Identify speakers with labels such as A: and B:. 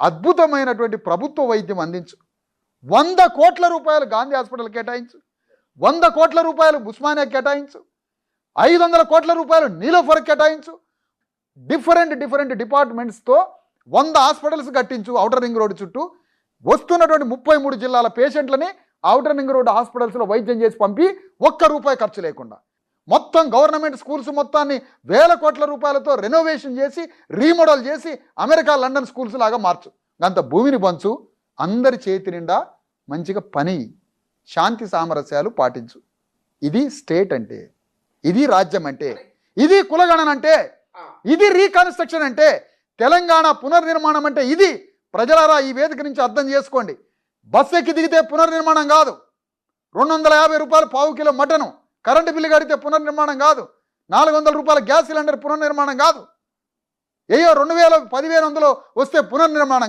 A: అద్భుతమైనటువంటి ప్రభుత్వ వైద్యం అందించు. వంద కోట్ల రూపాయలు గాంధీ హాస్పిటల్ కేటాయించు. వంద కోట్ల రూపాయలు ఉస్మానియా కేటాయించు. ఐదు వందల కోట్ల రూపాయలు నీలోఫర్ కేటాయించు. డిఫరెంట్ డిఫరెంట్ డిపార్ట్మెంట్స్తో వంద హాస్పిటల్స్ కట్టించు ఔటర్ రింగ్ రోడ్డు చుట్టూ. వస్తున్నటువంటి ముప్పై మూడు జిల్లాల పేషెంట్లని ఔటర్ రింగ్ రోడ్డు హాస్పిటల్స్లో వైద్యం చేసి పంపి ఒక్క రూపాయి ఖర్చు లేకుండా. మొత్తం గవర్నమెంట్ స్కూల్స్ మొత్తాన్ని వేల కోట్ల రూపాయలతో రెనోవేషన్ చేసి రీమోడల్ చేసి అమెరికా లండన్ స్కూల్స్ లాగా మార్చు. అంత భూమిని పంచు అందరి చేతి నిండా మంచిగా పని శాంతి సామరస్యాలు పాటించు. ఇది స్టేట్ అంటే ఇది రాజ్యం అంటే ఇది కులగణన అంటే ఇది రీకన్స్ట్రక్షన్ అంటే తెలంగాణ పునర్నిర్మాణం అంటే ఇది. ప్రజలారా ఈ వేదిక నుంచి అర్థం చేసుకోండి. బస్సు ఎక్కి దిగితే పునర్నిర్మాణం కాదు. రెండు వందల యాభై రూపాయలు పావు కిలో మటను. కరెంటు బిల్లు కడితే పునర్నిర్మాణం కాదు. నాలుగు వందల రూపాయల గ్యాస్ సిలిండర్ పునర్నిర్మాణం కాదు. ఏయో రెండు వేల పదివేల వందలు వస్తే పునర్నిర్మాణం